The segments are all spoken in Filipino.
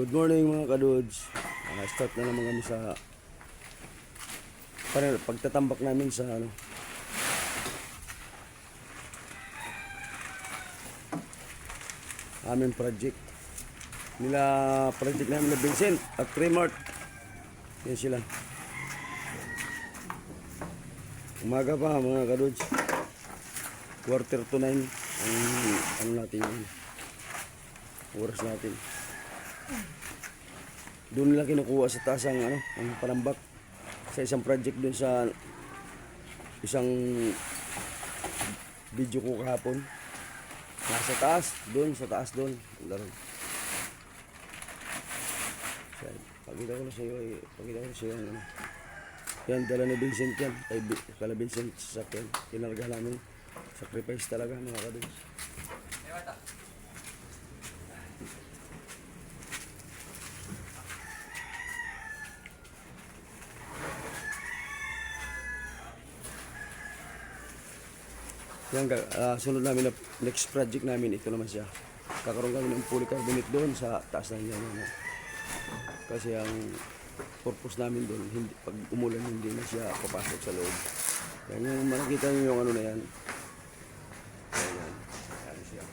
Good morning mga kadudes. Uh, start na naman kami sa para pagtatambak namin sa ano aming project. Nila project namin na Vincent at Tremart. Yan sila. Umaga pa mga kadudes. Quarter to nine ang ano natin yun. Oras natin. Doon nila kinukuha sa taas ang ano, ang panambak sa isang project doon sa isang video ko kahapon. Nasa taas, doon sa taas doon. Laro. Pakita ko na sa iyo, eh. pakita ko na sa iyo ano. Yan, dala ni Vincent yan. Ay, kala Vincent sa sakyan. Kinarga namin. Sacrifice talaga mga kadudes. Yan, ah, sunod namin na next project namin, ito naman siya. Kakaroon kami ng polycarbonate doon sa taas ng yan. Ano. Kasi ang purpose namin doon, hindi, pag umulan hindi na siya papasok sa loob. Yan yung makikita nyo yung ano na yan. Ayan, yan siya.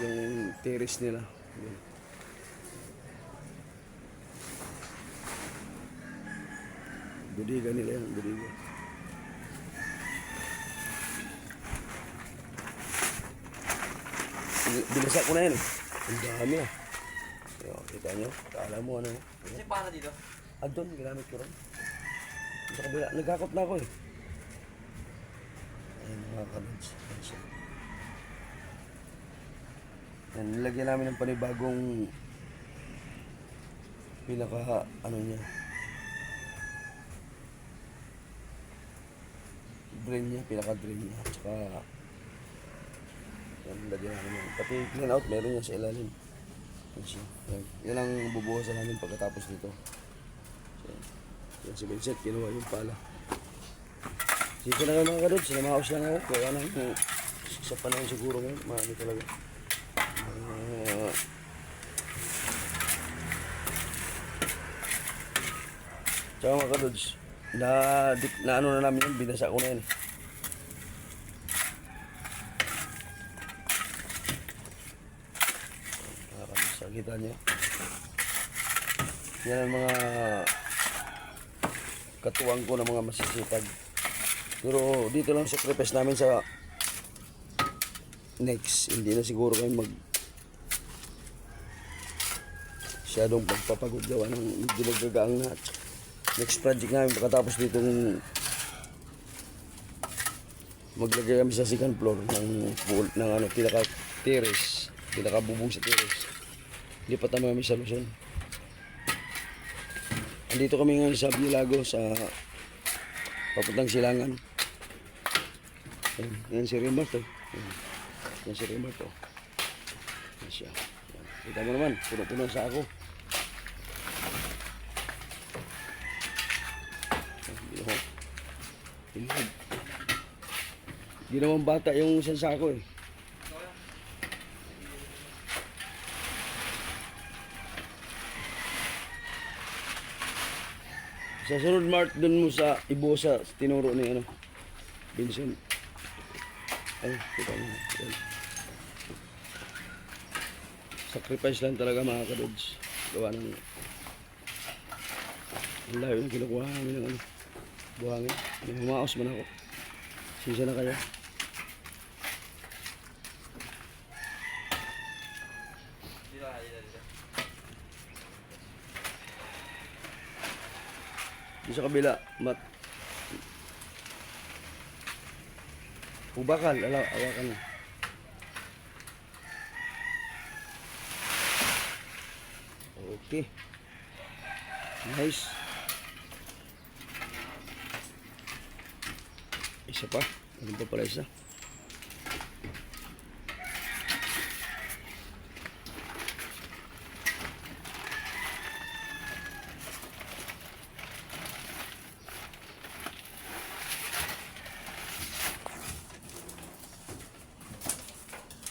Yung terrace nila. Yan. Budiga nila yan, budiga. Binasa ko na yan. eh. Ang dami ah. Yo, kita nyo? Kala mo ano. Kasi para dito. Ah, doon, ginamit ko rin. Sa kabila, nagkakot na ako eh. Ayun mga siya. Yan, nilagyan namin ng panibagong pinaka, ano niya, drain niya, pinaka drain niya. Tsaka, yan, lagyan namin yan. Pati clean out, meron yan sa ilalim. Yan. Yan, yan ang bubuhasan namin pagkatapos nito. So, yan si Vincent, kinuha yung pala. Dito na kayo mga kadod, sinamaos lang ako. Kaya lang, kung sa panahon siguro ngayon, marami talaga. Uh, Tsaka mga kadods, na, na ano na namin yun, binasa ko na yan. Nakakabisa, kita niyo. Yan ang mga katuwang ko ng mga masisipag. Pero dito lang sacrifice namin sa next. Hindi na siguro kayo mag masyadong pagpapagod gawa ng medyo nagagaang na. Next project namin pagkatapos dito maglagay kami sa second floor ng ng ano pinaka terrace pinaka bubong sa terrace lipat naman kami sa Luzon andito kami ngayon sa Bilago sa papuntang Silangan yan, yan si Rimart oh. yan, yan si Rimart oh. yan siya yan. kita mo naman puno-puno sa ako oh. Ginawang bata yung isang sako eh. Sa sunod Mart dun mo sa ibo sa tinuro ni ano Vincent. Ay, kita mo. Yan. Sacrifice lang talaga mga kadods. Gawa ng ang layo yung kinukuha namin ng ano. Buhangin. Humaos man ako. Sisa na kayo. Dito ka, dito, dito. Yung sa kabila, mat. Ubakal, ala, awakan mo. Okay. Nice. Isa pa. Ano pa pala isa?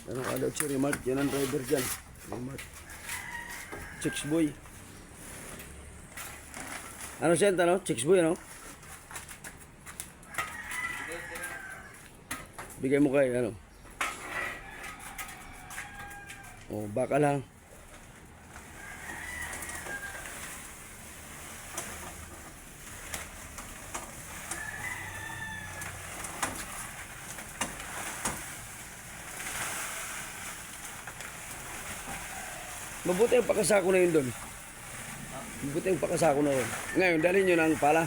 Ano ka daw si Remart? Yan ang driver dyan. Remart. Chicks boy. Ano siya, ano? Chicks boy, ano? Bigay mo kay, ano? Oh, baka lang. Mabuti ang pakasako na yun doon. Mabuti ang pakasako na yun. Ngayon, dalhin nyo ng pala.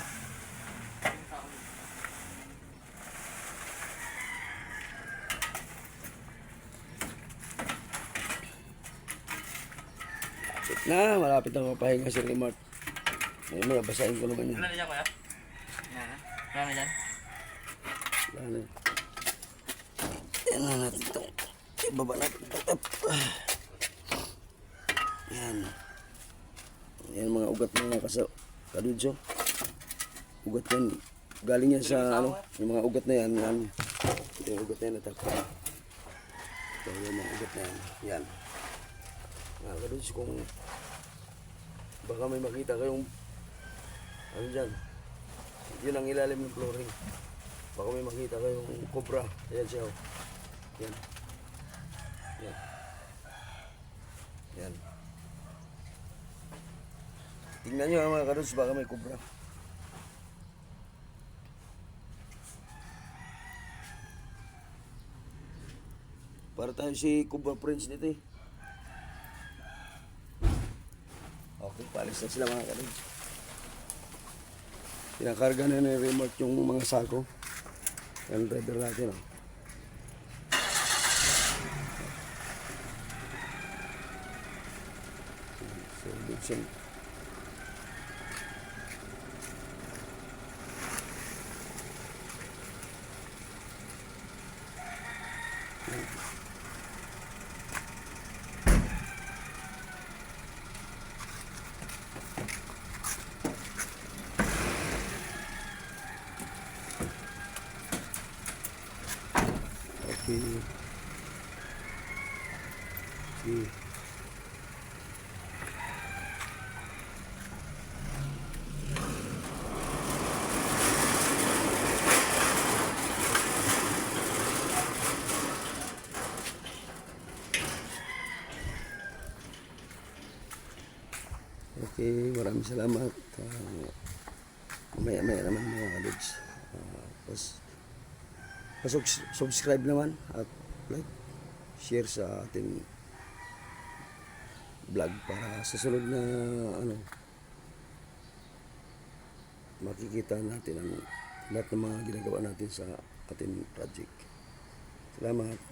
Malapit na, malapit na mapahinga si Remart. Ngayon mo, basahin ko naman yan. Wala na dyan, kuya? Wala na dyan? Wala na. Yan na natin ito. Ibaba natin ito. Yan. Yan mga ugat mga kaso. Kadudso. Ugat yan. Galing yan sa ano. Yung mga ugat na yan. yan. Ito yung ugat na yan. Natapos. Ito yung mga ugat na yan. Yan. Mga kadudso kung baka may makita kayong ano dyan. Yun ang ilalim ng flooring. Baka may makita kayong cobra. Ayan siya. oh. Yan. Yan. Yan. Tingnan nyo ha, mga karots, baka may cobra. Para tayo si Cobra Prince dito eh. Okay, palis na sila mga karots. Pinakarga na ni remote yung mga sako. Yan driver natin oh. So, Dixon. Okay. Okay. Okay, maraming salamat. Uh, Mamaya-maya naman mga kaligs. Uh, pas, pasok, subscribe naman at like, share sa ating vlog para sa sunod na ano makikita natin ang lahat ng mga ginagawa natin sa ating project. Salamat.